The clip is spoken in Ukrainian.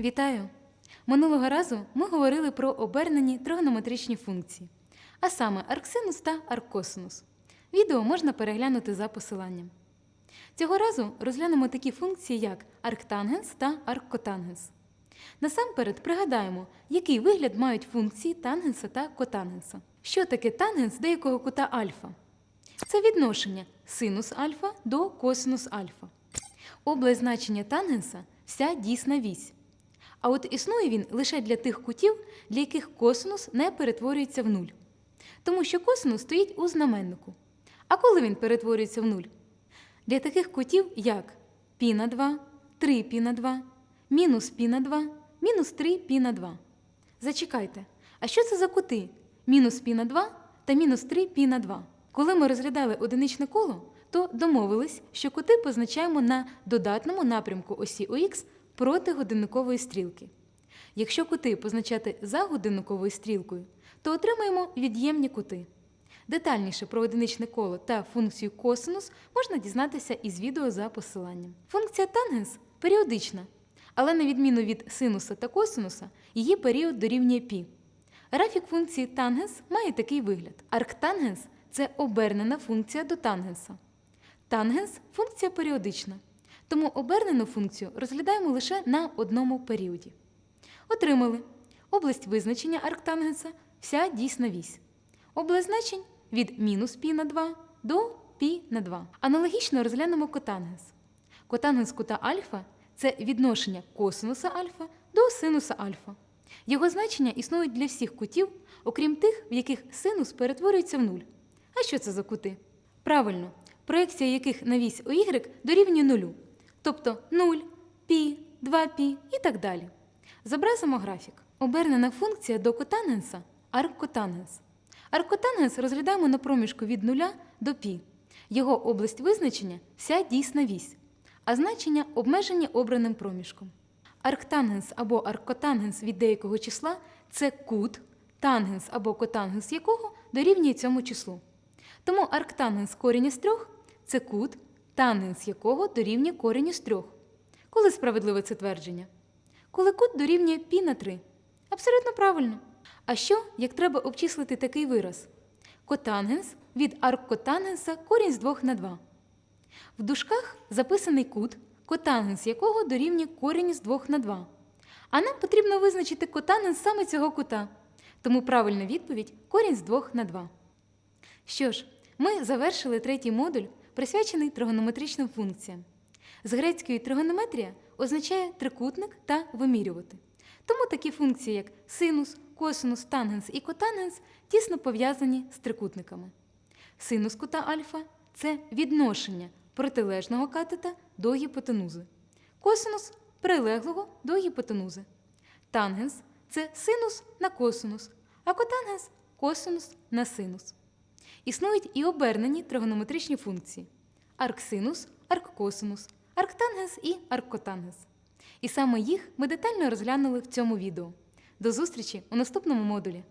Вітаю! Минулого разу ми говорили про обернені тригонометричні функції, а саме арксинус та арккосинус. Відео можна переглянути за посиланням. Цього разу розглянемо такі функції, як арктангенс та арккотангенс. Насамперед пригадаємо, який вигляд мають функції тангенса та котангенса. Що таке тангенс деякого кута альфа? Це відношення синус альфа до косинус альфа. Область значення тангенса вся дійсна вісь. А от існує він лише для тих кутів, для яких косинус не перетворюється в нуль. Тому що косинус стоїть у знаменнику. А коли він перетворюється в нуль? Для таких кутів, як пі на 2, 3 пі на 2, мінус пі на 2, мінус 3 пі на 2. Зачекайте, а що це за кути? Мінус пі на 2 та мінус 3 пі на 2. Коли ми розглядали одиничне коло, то домовились, що кути позначаємо на додатному напрямку осі ОХ проти годинникової стрілки. Якщо кути позначати за годинниковою стрілкою, то отримаємо від'ємні кути. Детальніше про одиничне коло та функцію косинус можна дізнатися із відео за посиланням. Функція тангенс періодична, але на відміну від синуса та косинуса, її період дорівнює π. Графік функції тангенс має такий вигляд. Арктангенс це обернена функція до тангенса. Тангенс функція періодична, тому обернену функцію розглядаємо лише на одному періоді. Отримали область визначення арктангенса вся дійсна вісь. Область значень від мінус π на 2 до π на 2. Аналогічно розглянемо котангенс. Котангенс кута альфа це відношення косинуса альфа до синуса альфа. Його значення існують для всіх кутів, окрім тих, в яких синус перетворюється в нуль. А що це за кути? Правильно, проекція яких на вісь ОY дорівнює нулю, тобто 0, пі, 2 π і так далі. Зобразимо графік. Обернена функція до котангенса арккотангенс. Аркотангенс розглядаємо на проміжку від 0 до π. Його область визначення вся дійсна вісь, а значення обмежені обраним проміжком. Арктангенс або аркотангенс від деякого числа це кут, тангенс або котангенс якого дорівнює цьому числу. Тому арктангенс корінь із трьох це кут тангенс якого дорівнює корінь з трьох. Коли справедливе це твердження? Коли кут дорівнює π на 3. Абсолютно правильно. А що, як треба обчислити такий вираз? Котангенс від арккотангенса корінь з 2 на 2. В дужках записаний кут, котангенс якого дорівнює корінь з 2 на 2. А нам потрібно визначити котангенс саме цього кута. Тому правильна відповідь корінь з 2 на 2. Що ж, ми завершили третій модуль, присвячений тригонометричним функціям. З грецької тригонометрія означає трикутник та вимірювати. Тому такі функції, як синус, косинус, тангенс і котангенс, тісно пов'язані з трикутниками. Синус кута альфа це відношення протилежного катета до гіпотенузи, косинус прилеглого до гіпотенузи. Тангенс це синус на косинус, а котангенс косинус на синус. Існують і обернені тригонометричні функції: арксинус, арккосинус, арктангенс і арккотангенс. І саме їх ми детально розглянули в цьому відео. До зустрічі у наступному модулі!